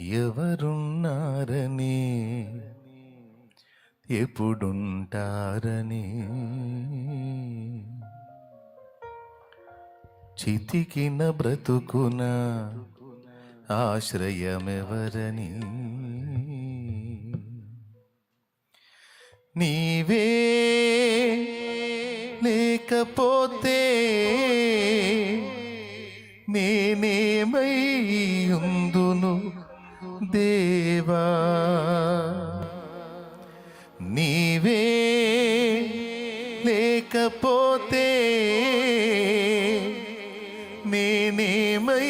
ఎవరున్నారని? ఎప్పుడుంటారని? చితికిన బ్రతుకున ఆశ్రయమెవరని? నీవే లేకపోతే నేనేమై దేవా నీవే లేకపోతే నేనేమై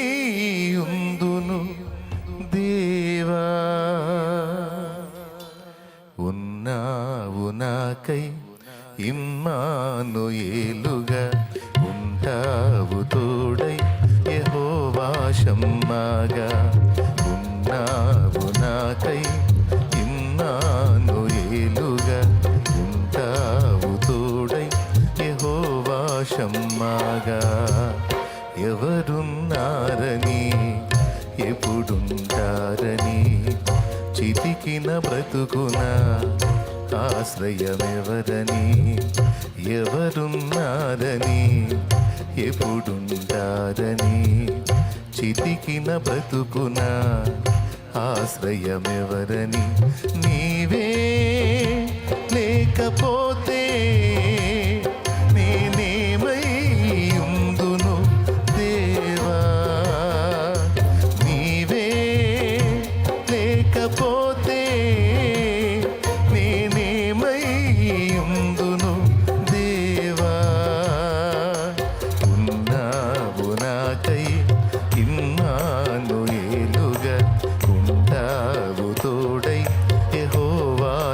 ఉందును? దేవా ఉన్నావు నాకై ఇమ్మాను ఏలు ఉన్నావు నాకై ఇమ్మాను ఏలుగా ఉంటావు తోడై యహోవాశమ్మాగా ఎవరున్నారని ఎప్పుడుంటారని చితికిన బ్రతుకున ఆశ్రయమెవరని ఎవరున్నారని ఎప్పుడుంటారని చితికిన బ్రతుకునా ఆశ్రయమెవరని నీవే లేకపోతే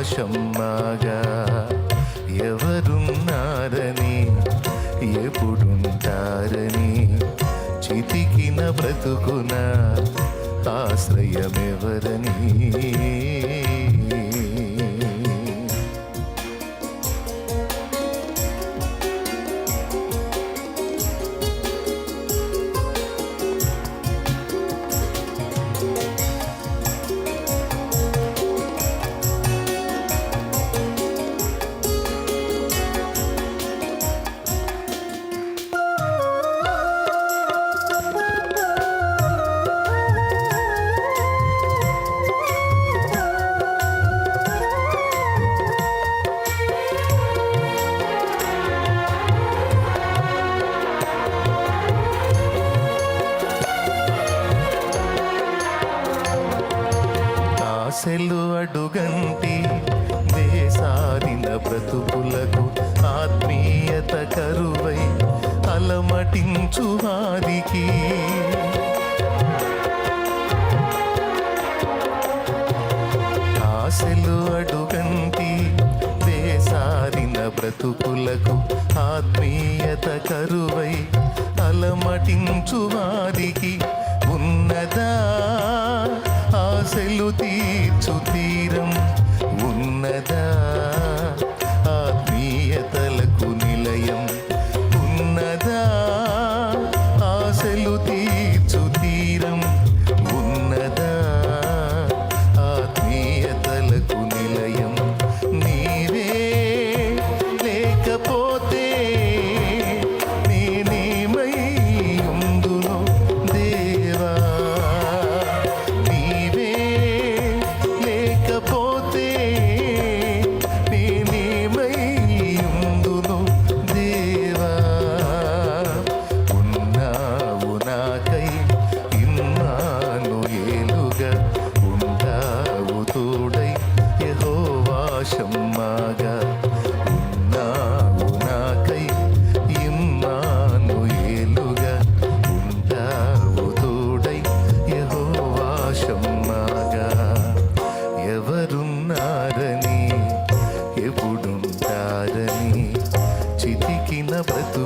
యహోవాశమ్మాగా ఎవరున్నారని ఎప్పుడుంటారని చితికిన బ్రతుకున ఆశ్రయమెవరని. బ్రతుకులకు ఆత్మీయత కరువై అలమటించు వారికి ఆశలు అడుగంటి వేసారిన బ్రతుకులకు ఆత్మీయత కరువై అలమటించు వారికి ఉన్నదా ఆశలు తీర్చు తీరం? ఉన్నదా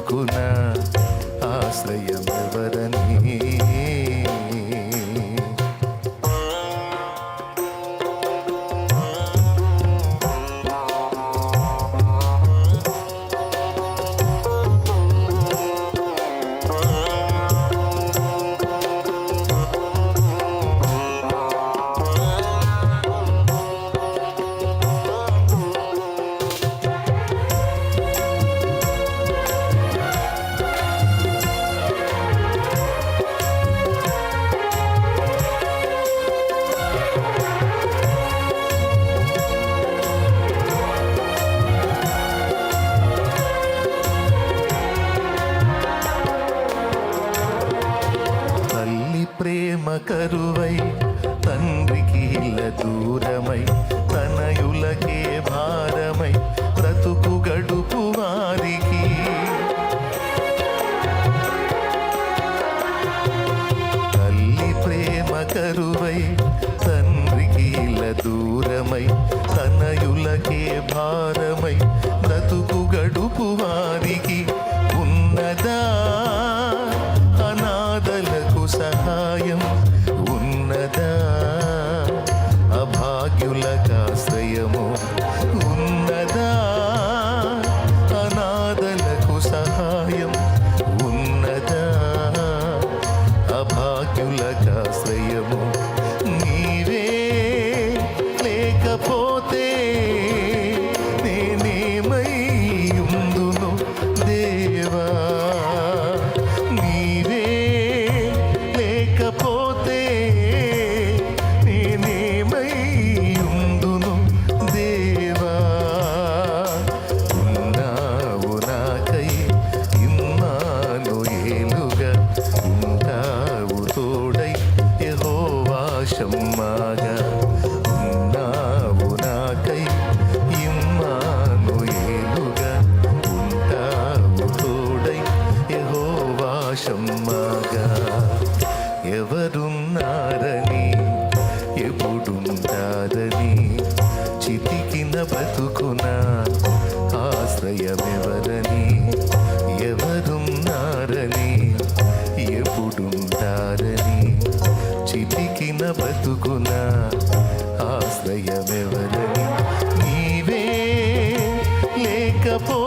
బ్రతుకున ఆశ్రయం ఎవరని ప్రేమ కరువై తండ్రికి ఇల్ల దూరమై తనయులకే భారమై బ్రతుకు గడుపు వారికి. తల్లి ప్రేమ కరువై తండ్రికి ఇల్ల దూరమై తనయులకే భారమై బ్రతుకు గడుపు వారి സഹായം బ్రతికిన బతుకున ఆశ్రయమెవరని నీవే లేకపో